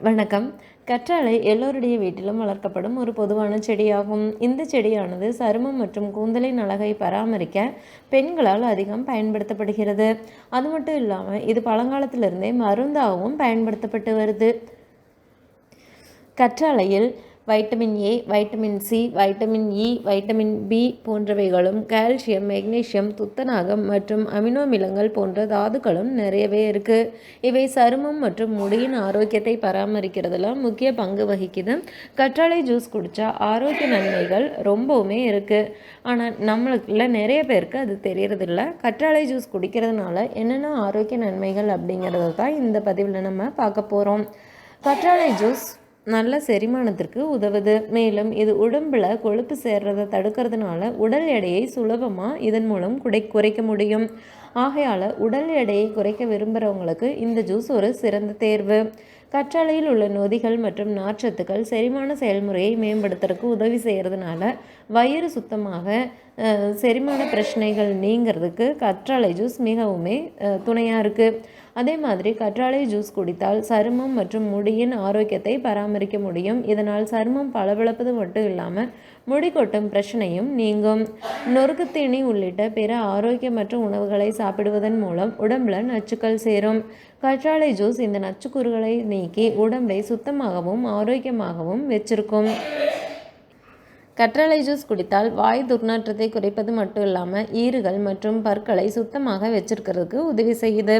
வணக்கம். கற்றாழை எல்லோருடைய வீட்டிலும் வளர்க்கப்படும் ஒரு பொதுவான செடியாகும். இந்த செடியானது சருமம் மற்றும் கூந்தலின் அழகை பராமரிக்க பெண்களால் அதிகம் பயன்படுத்தப்படுகிறது. அது மட்டும் இல்லாமல் இது பழங்காலத்திலிருந்தே மருந்தாகவும் பயன்படுத்தப்பட்டு வருது. கற்றாழையில் vitamin A vitamin C vitamin E vitamin B போன்றவைகளும் calcium magnesium துத்தநாகம் மற்றும் அமினோமிலங்கள் போன்ற தாதுக்களும் நிறையவே இருக்குது இவை சருமம் மற்றும் முடியின் ஆரோக்கியத்தை பராமரிக்கிறதுல முக்கிய பங்கு வகிக்குது. கற்றாழை ஜூஸ் குடித்தா ஆரோக்கிய நன்மைகள் ரொம்பவுமே இருக்குது ஆனால் நம்மளுக்குள்ள நிறைய பேருக்கு அது தெரியறதில்ல. கற்றாழை ஜூஸ் குடிக்கிறதுனால என்னென்ன ஆரோக்கிய நன்மைகள் அப்படிங்கிறத தான் இந்த பதிவில் நம்ம பார்க்க போகிறோம் கற்றாழை ஜூஸ் நல்ல செரிமானத்திற்கு உதவுது. மேலும் இது உடம்பில் கொழுப்பு சேர்றதை தடுக்கிறதுனால உடல் எடையை சுலபமாக இதன் மூலம் குடை குறைக்க முடியும். ஆகையால் உடல் எடையை குறைக்க விரும்புகிறவங்களுக்கு இந்த ஜூஸ் ஒரு சிறந்த தேர்வு. கற்றாழையில் உள்ள நொதிகள் மற்றும் நார்ச்சத்துக்கள் செரிமான செயல்முறையை மேம்படுத்துறதுக்கு உதவி செய்கிறதுனால வயிறு சுத்தமாக செரிமான பிரச்சனைகள் நீங்கிறதுக்கு கற்றாழை ஜூஸ் மிகவுமே துணையாக இருக்குது அதே மாதிரி கற்றாழை ஜூஸ் குடித்தால் சருமம் மற்றும் முடியின் ஆரோக்கியத்தை பராமரிக்க முடியும். இதனால் சருமம் பளபளப்பது மட்டும் இல்லாமல் முடி கொட்டும் பிரச்சனையும் நீங்கும். நொறுக்குத்தீனி உள்ளிட்ட பிற ஆரோக்கியமற்ற உணவுகளை சாப்பிடுவதன் மூலம் உடம்புல நச்சுக்கள் சேரும். கற்றாழை ஜூஸ் இந்த நச்சுக்கூறுகளை நீக்கி உடம்பை சுத்தமாகவும் ஆரோக்கியமாகவும் வச்சிருக்கும். கற்றாழை ஜூஸ் குடித்தால் வாய் துர்நாற்றத்தை குறைப்பது மட்டும் இல்லாமல் ஈறுகள் மற்றும் பற்களை சுத்தமாக வச்சிருக்கிறதுக்கு உதவி செய்யுது.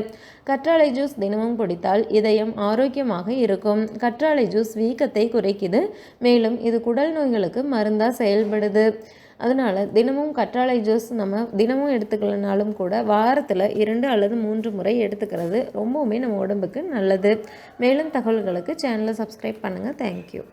கற்றாழை ஜூஸ் தினமும் குடித்தால் இதயம் ஆரோக்கியமாக இருக்கும். கற்றாழை ஜூஸ் வீக்கத்தை குறைக்குது மேலும் இது குடல் நோய்களுக்கு மருந்தாக செயல்படுது. அதனால் தினமும் கற்றாழை ஜூஸ் நம்ம தினமும் எடுத்துக்கலனாலும் கூட வாரத்தில் இரண்டு அல்லது மூன்று முறை எடுத்துக்கிறது ரொம்பவுமே நம்ம உடம்புக்கு நல்லது. மேலும் தகவல்களுக்கு சேனலை சப்ஸ்கிரைப் பண்ணுங்கள் தேங்க்யூ